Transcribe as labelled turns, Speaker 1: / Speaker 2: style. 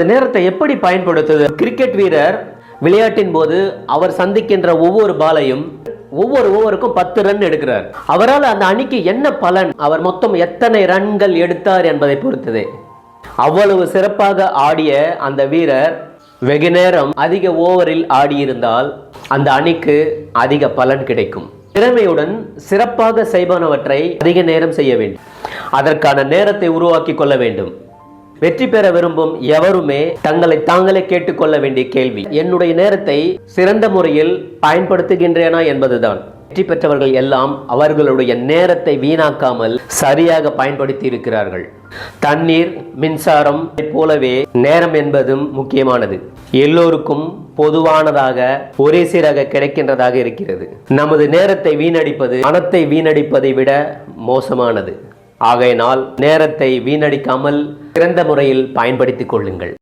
Speaker 1: இந்த நேரத்தை எப்படி பயன்படுத்துது கிரிக்கெட் வீரர் விளையாட்டின் போது அவர் சந்திக்கின்ற ஒவ்வொரு பாலையும் ஒவ்வொரு ஓவருக்கும் பத்து ரன் எடுக்கிறார். அவரால் அந்த அணிக்கு என்ன பலன்? அவர் மொத்தம் எத்தனை ரன்கள் எடுத்தார் என்பதை பொறுத்தது. அவ்வளவு சிறப்பாக ஆடிய அந்த வீரர் வெகு நேரம் அதிக ஓவரில் ஆடியிருந்தால் அந்த அணிக்கு அதிக பலன் கிடைக்கும். திறமையுடன் சிறப்பாக செய்பவனவற்றை அதிக நேரம் செய்ய வேண்டும். அதற்கான நேரத்தை உருவாக்கி கொள்ள வேண்டும். வெற்றி பெற விரும்பும் எவருமே தங்களை தாங்களே கேட்டுக்கொள்ள வேண்டிய கேள்வி. என்னுடைய நேரத்தை சிறந்த முறையில் பயன்படுத்துகின்றேனா என்பதுதான். வெற்றி பெற்றவர்கள் எல்லாம் அவர்களுடைய நேரத்தை வீணாக்காமல் சரியாக பயன்படுத்தி இருக்கிறார்கள் தண்ணீர் மின்சாரம் போலவே நேரம் என்பதும் முக்கியமானது. எல்லோருக்கும் பொதுவானதாக ஒரே சீராக கிடைக்கின்றதாக இருக்கிறது. நமது நேரத்தை வீணடிப்பது பணத்தை வீணடிப்பதை விட மோசமானது. ஆகையினால் நேரத்தை வீணடிக்காமல் சிறந்த முறையில் பயன்படுத்திக் கொள்ளுங்கள்.